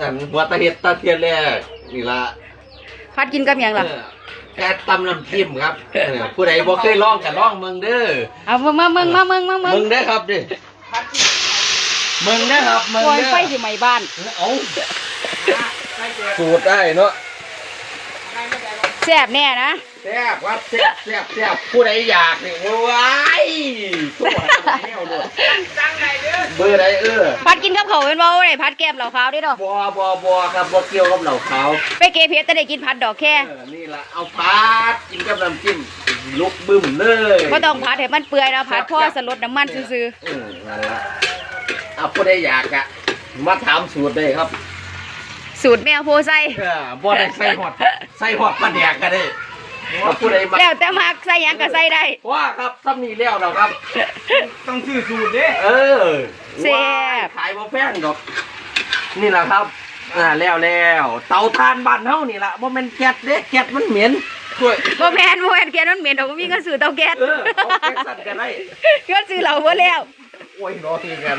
อันหัวตะเห็ดตะเทียนแรกนี่ละพัดกินกับหยังล่ะ เออแกตำน้ำจิ้มครับเออผู้ใดบ่เคยลองก็ลองเมืองเด้อเอามามาเมืองมาเมืองมาเมืองเมืองเด้อครับเด้อเมืองเด้อครับเมืองปล่อยเด้อไฟสิไหม้บ้านเอาสูตรได้เนาะแซ่บแน่นะ แซ่บครับแซ่บแซ่บแซ่บผู้ใดอยากนี่ว้ายทุกคนแนวด้วย เบอร์ใดเออพัดกินกับเขาวเป็นบ่ได้พัดแก้มเหล่าขาวเด้เนาะบัวบัวบัวครับบัวเกี่ยวกับเหล่าขาวไปเกเพชรแต่ได้กินพัดดอกแค่เออนี่ละเอาพัดกินกับน้ำจิ้มลุกบึ้มเลยบ่ต้องพัดให้มันเปื่อยนะพัดพ่อสลดน้ำมันซื่อเออนั่นละเอาผู้ใดอยากอะมาถามสูตรได้ครับๆสูตรแมวโพไซเออบ่ได้ใส่หอดใส่หอดปลาแดกก็ได้เอาผู้ใดมาแล้วแต่มักใส่หยังก็ใส่ได้ว่าครับซ้ำนี่แล้วเราครับ ต้องซื้อสูตรเด้เออแซ่บ ขายบ่แพงดอก นี่แหละครับ อ่าแล้วแล้วเตาถ่านบ้านเฮานี่ล่ะบ่แม่นแก๊สเด้แก๊สมันเหม็นช่วยบ่แม่นบ่แม่นแกนั้นเหม็นดอกบ่มีเงินซื้อเตาแก๊สเออเอาแก๊สสั่นกันได้เงินซื้อเหล้าบ่แล้ว โอ้ยรอทีกัน